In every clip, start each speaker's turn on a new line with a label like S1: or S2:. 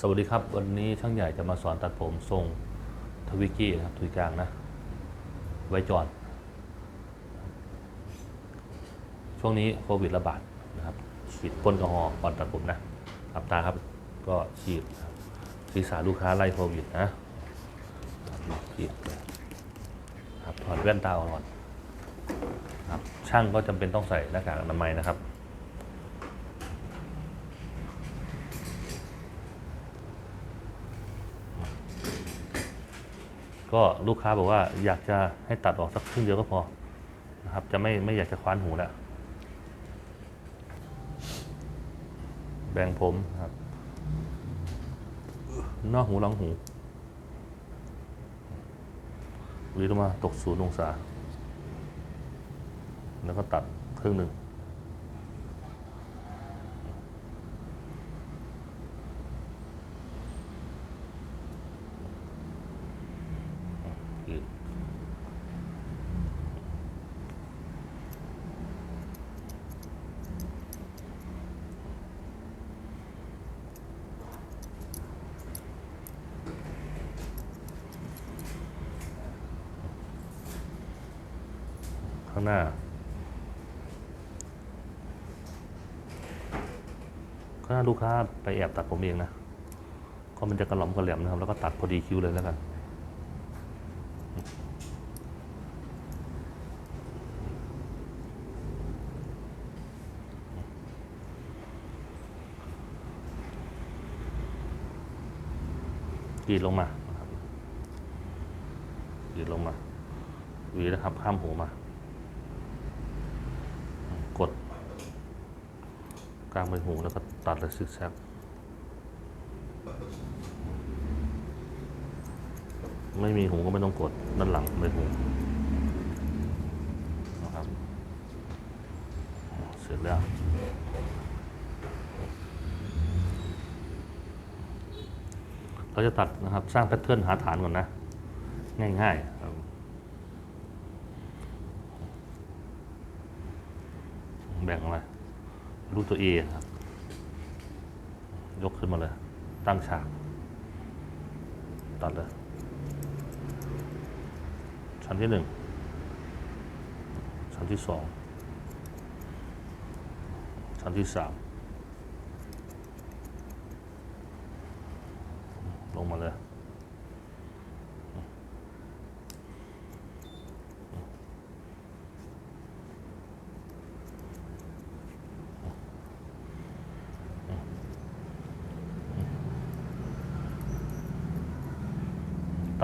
S1: สวัสดีครับ วันนี้ช่างใหญ่จะมาสอนตัดผมทรงทวิกี้นะครับทุยกลางนะ ไว้จอด ช่วงนี้โควิดระบาดนะครับฉีดพ่นแอลกอฮอล์ก่อนตัดผมนะหลับตาครับก็ฉีดศีรษะลูกค้าไล่โควิดนะฉีดครับถอดแว่นตาออกก่อนครับช่างก็จำเป็นต้องใส่หน้ากากอนามัยนะครับ ก็ลูกค้าบอกว่าอยากจะให้ตัดออกสักครึ่งเดียวก็พอนะครับ จะไม่ไม่อยากจะคว้านหูแล้วแบ่งผมครับ นอกหูหลังหูหรือลงมาตกศูนย์องศา แล้วก็ตัดครึ่งหนึ่งอีก ข้างหน้า ข้างหน้าลูกค้าไปแอบตัดผมเองนะ ก็มันจะกระหล่อมกระเหลมนะครับ แล้วก็ตัดพอดีคิ้วเลยแล้วกันกรีดลงมาครับกรีดลงมาวีนะครับข้ามหูมา กด กลางใบหูแล้วก็ตัดเลยซิกแซกไม่มีหูก็ไม่ต้องกดด้านหลังใบหูนะครับเสร็จแล้วเราจะตัดนะครับ สร้างแพทเทิร์นหาฐานก่อนนะ ง่ายๆครับแบ่งมา รูปตัว A ครับ ยกขึ้นมาเลย ตั้งฉาก ตัดเลย ชั้นที่หนึ่ง ชั้นที่สอง ชั้นที่สาม ลงมาเลย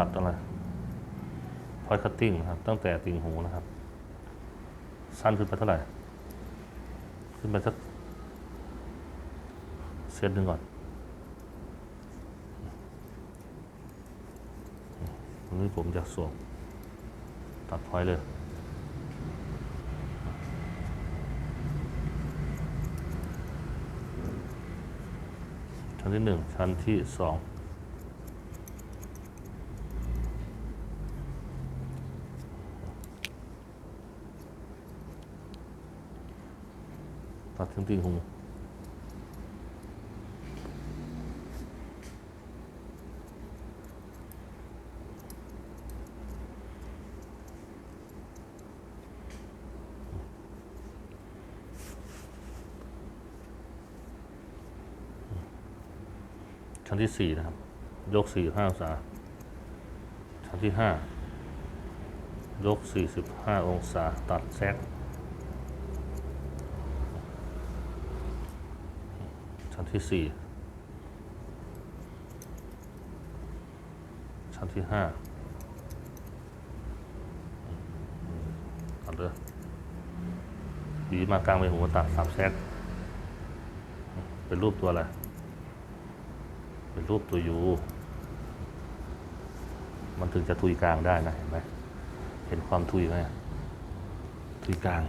S1: ตัดอะไรพอยคัตติ้งนะครับ ตั้งแต่ติ่งหูนะครับ สั้นขึ้นไปเท่าไหร่ ขึ้นไปสักเซนหนึ่งก่อนอันนี้ผมจะสวมตัดพอยเลย ชั้นที่หนึ่งชั้นที่สอง ถึงติ่งชั้นที่สี่นะครับ ยกสี่ห้าองศา ชั้นที่ห้ายกสี่สิบห้าองศา ตัดแซกชั้น ที่สี่ชั้นที่ห้าตัดเลยหวีมากลางไปหัวตัดสับแซกเป็นรูปตัวอะไร เป็นรูปตัวยูมันถึงจะทุยกลางได้นะ เห็นไหม เห็นความทุยไหม ทุยกลาง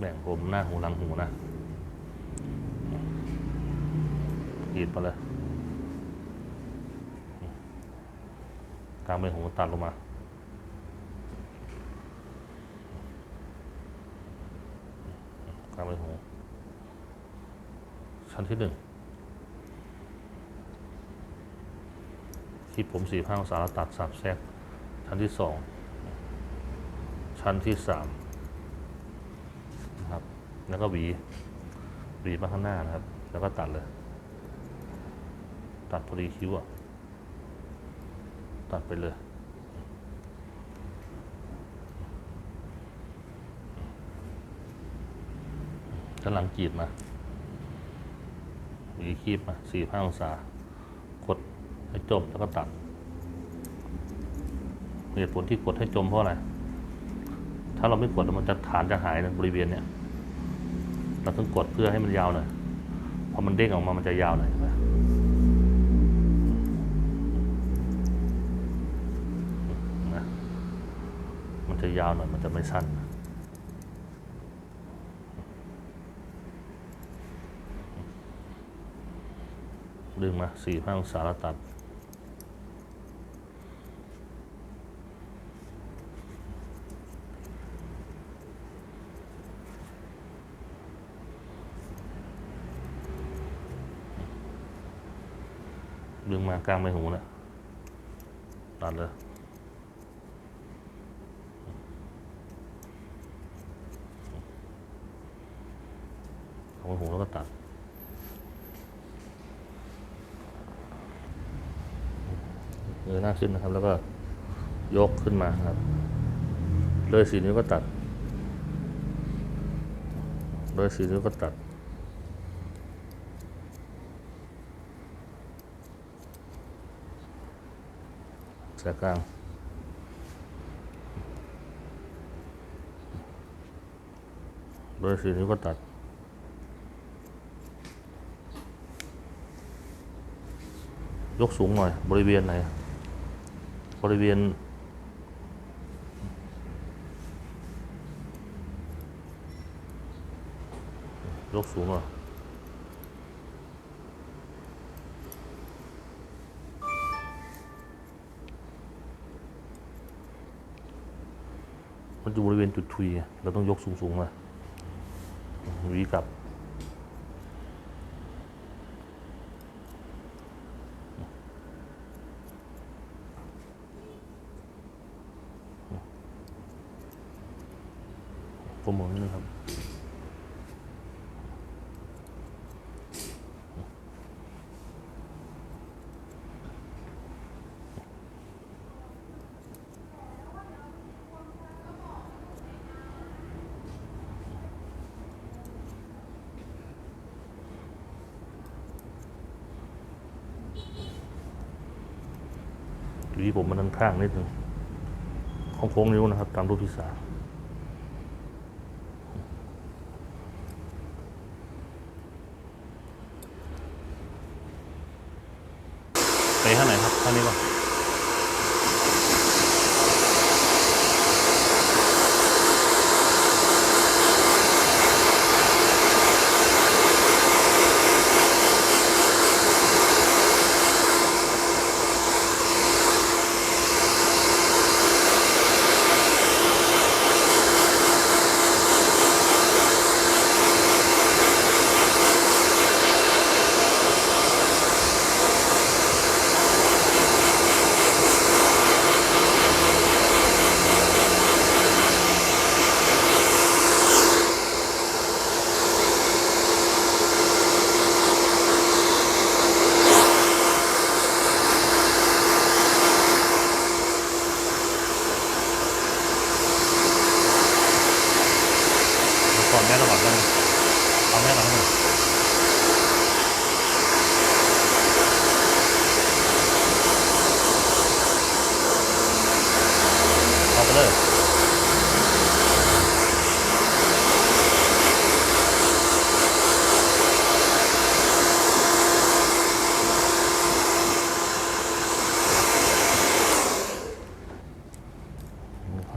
S1: แบ่งผมหน้าหูหลังหูนะกรีดไปเลยกลางใบหูตัดลงมากลางใบหูชั้นที่หนึ่งที่ผมสี่ห้าองศาแล้วตัดสับแทรกชั้นที่สองชั้นที่สาม แล้วก็หวี หวีมาข้างหน้านะครับ แล้วก็ตัดเลย ตัดพอดีคิ้วอะตัดไปเลยด้านหลังกีดมาหวีคีบมาสี่ห้าองศา กดให้จมแล้วก็ตัด เหตุผลที่กดให้จมเพราะอะไร ถ้าเราไม่กดมันจะฐานจะหายในบริเวณเนี้ย เราต้องกดเพื่อให้มันยาวหน่อยพอมันเด้งออกมามันจะยาวหน่อยเห็นไหมนะมันจะยาวหน่อยมันจะไม่สั้นดึงมาสี่ห้าองศาแล้วตัด ดึง มากลางใบหูนะตัดเลยเอาใบหูแล้วก็ตัดเงยหน้าขึ้นนะครับ แล้วก็ยกขึ้นมาครับ เลยสีนิ้วก็ตัด เลยสีนิ้วก็ตัด สกกลางเลยสีนิ้วก็ตัด ยกสูงหน่อย บริเวณไหน บริเวณยกสูงหน่อย มันอยู่บริเวณจุดทุยเราต้องยกสูงๆมาวีกลับโปรโมทนิดนึงครับ ห ข้างนิดหนึ่งของโค้งนิ้วนะครับ ตามรูปที่สามไปข้างไหนครับข้างนี้ก่อนแม่เราก่อนกันเอาแม่ก่อนให้หน่อยเอาไปเลย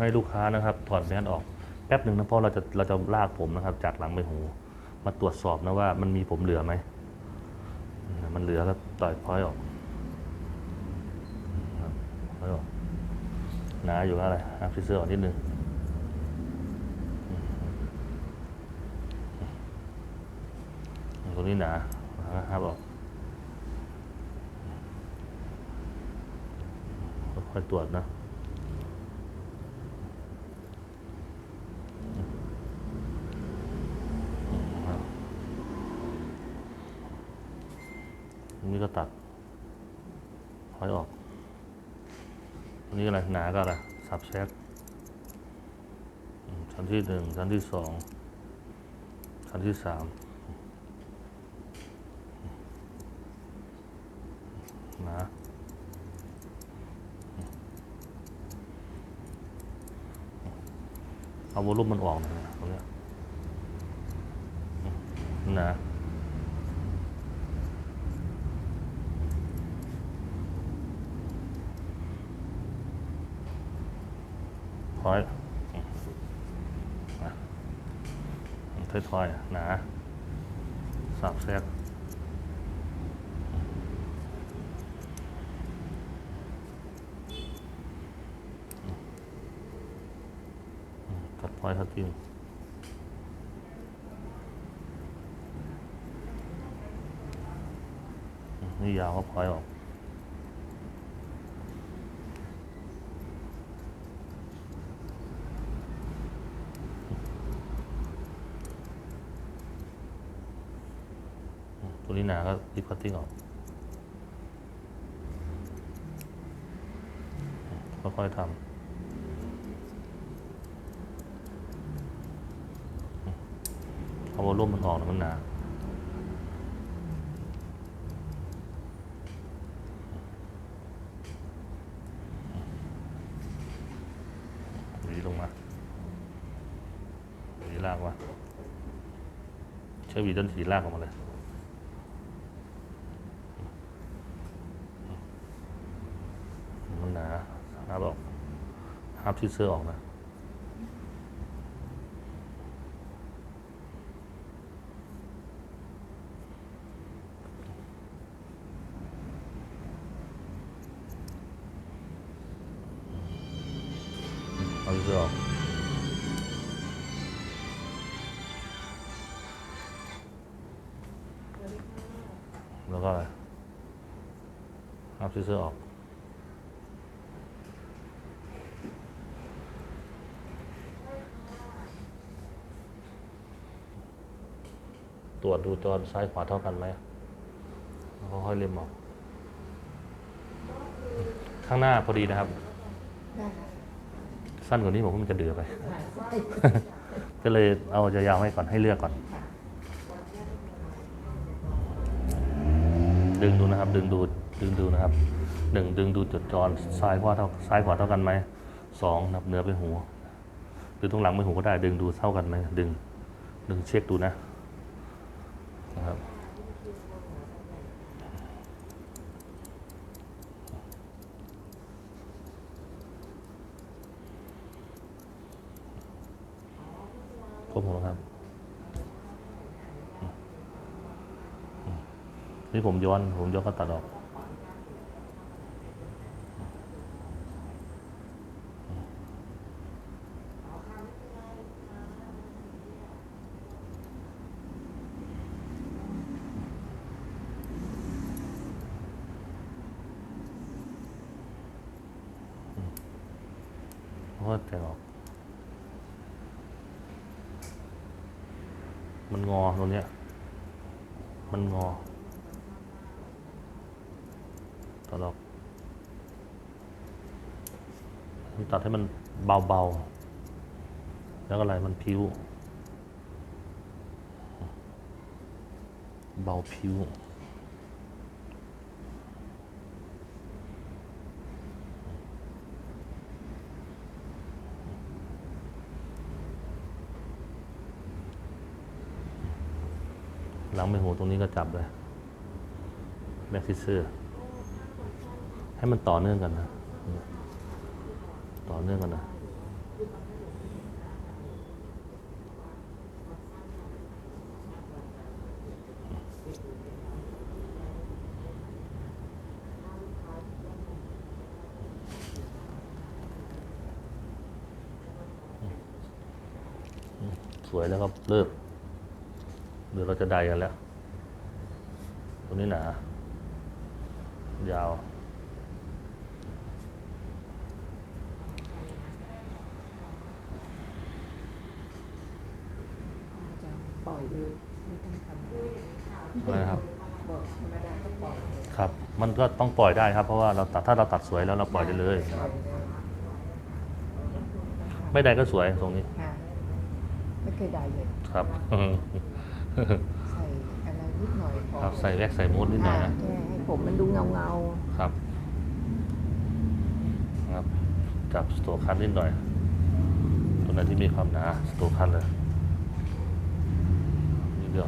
S1: ให้ลูกค้านะครับ ถอดแมสออกแป๊บหนึ่งนะเพราะเราจะเราจะลากผมนะครับ จากหลังไปหู มาตรวจสอบนะว่ามันมีผมเหลือไหมมันเหลือแล้วต่อยพอยออกครับพอยออกหนาอยู่อะไรฮับฟิเซอร์ออกนิดนึงตรงนี้หนานะครับออกค่อยตรวจนะ นี้ก็ตัดถอยออกอันนี้อะไร หนาก็อะไร สับแซกชั้นที่หนึ่งชั้นที่สองชั้นที่สามหนาเอาวอลลุ่มมันออกหน่อยนะตรงนี้หนา ถอยถอยถอยหนาสับแทรกตัดถอยทัดทิ้งนี่ยาวก็พอยออก ตัวนี้หนาก็ริบคัตติ้งออกค่อยๆทำเอาวอลลุ่มมันออกนะมันหนาหวีลงมาหวีลากมาใช้วีด้นสีลากออกมาเลย มันหนาห้าบอกห้าม ที่เสื้อออกนะเอาที่เสื้อออกแล้วก็อะไรห้ามที่เสื้อออก วจดูตอนซ้ายขวาเท่ากันไหมแล้วก็ค่อยเล็มออก ข้างหน้าพอดีนะครับ
S2: ได้ค่ะ
S1: สั้นกว่านี้ผมว่ามันจะเดือไป ก็เลยเอาจะยาวๆให้ก่อนให้เลือกก่อน ดึงดูนะครับ ดึงดูดึงดูนะครับหนึ่งดึงดูจุดจรซ้ายขวาเท่าซ้ายขวาเท่ากันไหมสองนับเหนือไปหูหรือตรงหลังไปหูก็ได้ ดึงดูเท่ากันไหมดึงดึงเช็คดูนะ นะครับครบหมดครับ นี่ผมย้อน ผมย้อนก็ตัดออก แล้วก็แต่งออก มันงอตรงเนี้ย มันงอตัดออกนี่ตัดให้มัน เบาๆ แล้วก็อะไรมันพิ้ว เบาพิ้วหลังใบหูตรงนี้ก็จับเลยแบ็กซิเซอร์ให้มันต่อเนื่องกันนะ ต่อเนื่องกันนะส วยแล้วก็เลิกเดี๋ยวเราจะได้กันแล้ว ตัวนี้หนายาว
S2: จะปล่อยเลยไม่ต้องทำ
S1: อะไรนะครับ
S2: บอกธรรมดาก็ปล่อยเลย
S1: ครับ มันก็ต้องปล่อยได้ครับ เพราะว่าเราตัดถ้าเราตัดสวยแล้วเราปล่อยได้เลยครับไม่ได้ก็สวยตรงนี้
S2: ค่ะ ไม่เคยได้เลย
S1: ครับ
S2: ใส่อะไรนิดหน่อยพอ
S1: ครับใส่แว็กซ์ใส่มูดนิดหน่อย
S2: ค่ะ
S1: นะ
S2: แค่ให้ผมมันดูเงาเงา
S1: ครับ ครับจับสโตคันนิดหน่อยตรงไหนที่มีความหนาสโตคันเลยนี่เดียว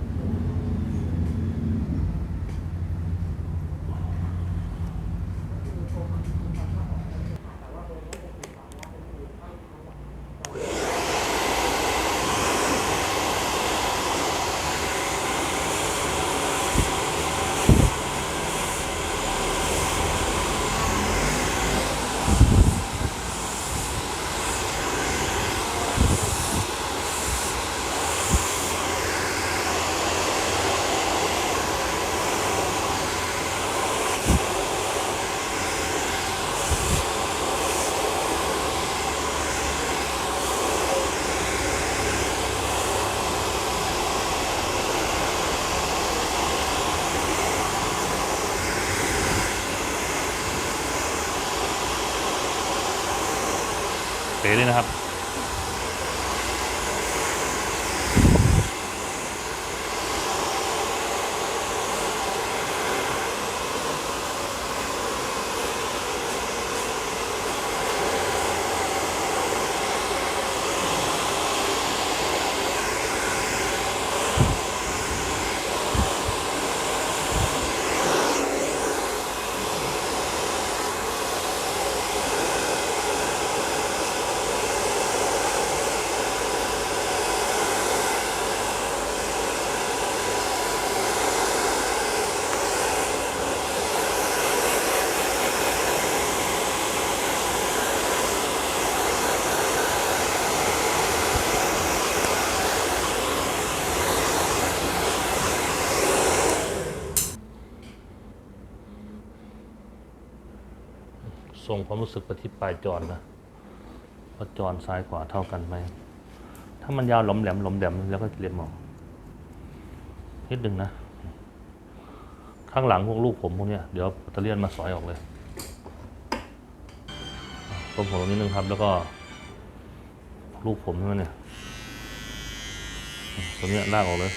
S1: ส่งความรู้สึกไปที่ปลายจอนนะว่าจอนซ้ายขวาเท่ากันไหม ถ้ามันยาวหลอมแหลมหลอมแหลมแล้วก็เรียนหมองนิดนึงนะ ข้างหลังพวกลูกผมพวกเนี้ยเดี๋ยวตะเลียนมาสอยออกเลยผมผมตรงนี้นึงครับ แล้วก็ ลูกผมใช่ไหมเนี่ยตรงนี้ลากออกเลย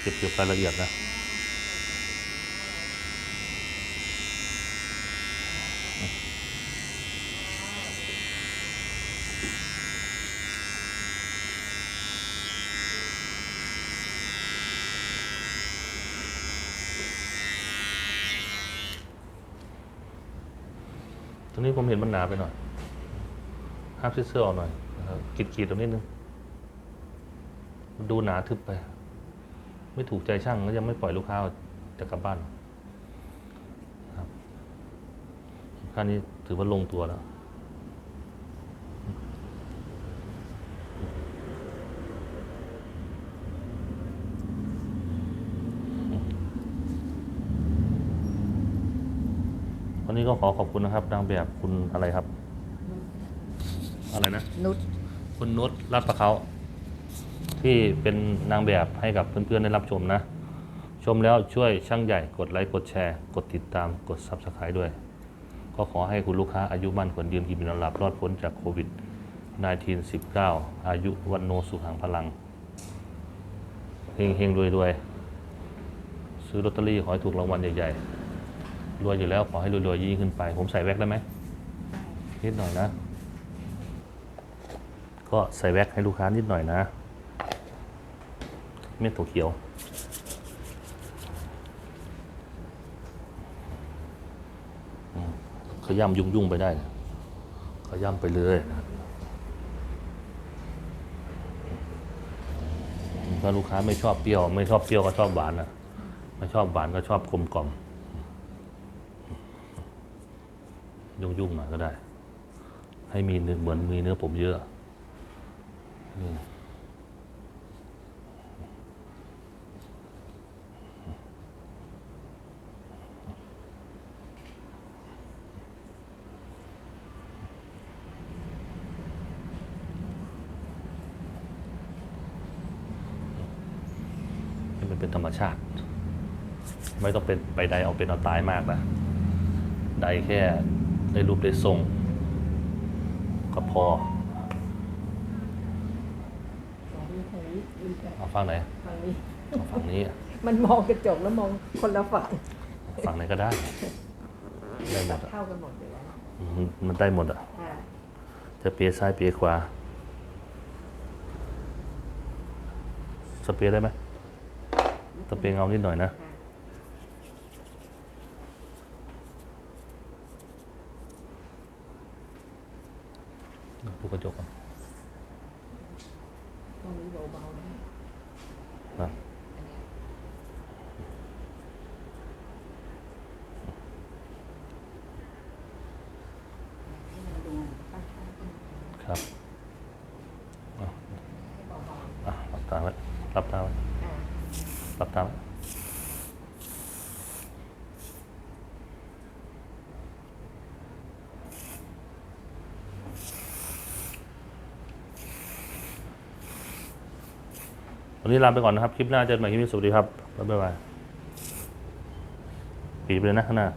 S1: เก็บเก็บรายละเอียดนะ ตรงนี้ผมเห็นมันหนาไปหน่อยห้ามเสื้อออกหน่อยนะครับกีดๆตรงนี้นึงมันดูหนาทึบไป ไม่ถูกใจช่างก็ยังไม่ปล่อยลูกค้าจะกลับบ้านครับค่านี้ถือว่าลงตัวแล้ว นนี้ก็ขอขอบคุณนะครับนางแบบคุณอะไรครับ อะไรนะ
S2: นุช
S1: คุณนุชรัตประเขาที่เป็นนางแบบให้กับเพื่อนๆได้รับชมนะ ชมแล้วช่วยช่างใหญ่กดไลค์กดแชร์ กดติดตามกด Subscribe ด้วย ก็ขอให้คุณลูกค้าอายุมั่นขวัญยืนกินมีนอนหลับรอดพ้นจากโควิด 19 19 อายุวันโนสุขังพลังเฮงเฮงรวยรวยๆซื้อลอตเตอรี่ขอให้ถูกรางวัลใหญ่ ๆ รวยอยู่แล้วขอให้รวยๆยิ่งขึ้นไป ผมใส่แว็กได้ไหมนิดหน่อยนะ ก็ใส่แว็กให้ลูกค้านิดหน่อยนะ เม็ดถั่วเขียวขย่ำยุ่งๆไปได้นะขย่ำไปเลยนะถ้าลูกค้าไม่ชอบเปรี้ยว ไม่ชอบเปรี้ยวก็ชอบหวานนะไม่ชอบหวานก็ชอบกลมกล่อม ยุ่งๆหน่อยก็ได้ ให้มีเหมือนมีเนื้อผมเยอะนี่มันเป็นธรรมชาติ ไม่ต้องเป็นไปใดเอาเป็นเอาตายมากนะใดแค่ ได้รูปได้ทรงก็พอ
S2: สองนี้ทางนี้มีแต่
S1: เอาฝั่งไหน
S2: ทางนี้
S1: เอาฝั่งนี้
S2: มันมองกระจกแล้วมองคนละฝั่ง
S1: ฝั่งไหนก็ได้ ได้หม
S2: ตั
S1: ด
S2: ด
S1: อะ
S2: เท่ากันหมดเลยนะ
S1: อืมมันได้หมดอะ
S2: อ่า
S1: จะเปียซ้ายเปียขวาสเปียได้ไหมสเปียเงานิดหน่อยนะ
S2: อ่า
S1: ดูกระจกก่อน
S2: ตรงนี้เบาๆนะ
S1: นะ
S2: อันเนี้ยให้มันดูตั้งๆขึ้น
S1: ครับอะ
S2: ให้เบา
S1: อะรับตาไว้รับตาไว้
S2: ๆอ่า
S1: รับตาไว้ วันนี้ลาไปก่อนนะครับ คลิปหน้าเจอกันใหม่คลิปนี้สวัสดีครับ บ๊ายบายปีไปเลยนะข้างหน้า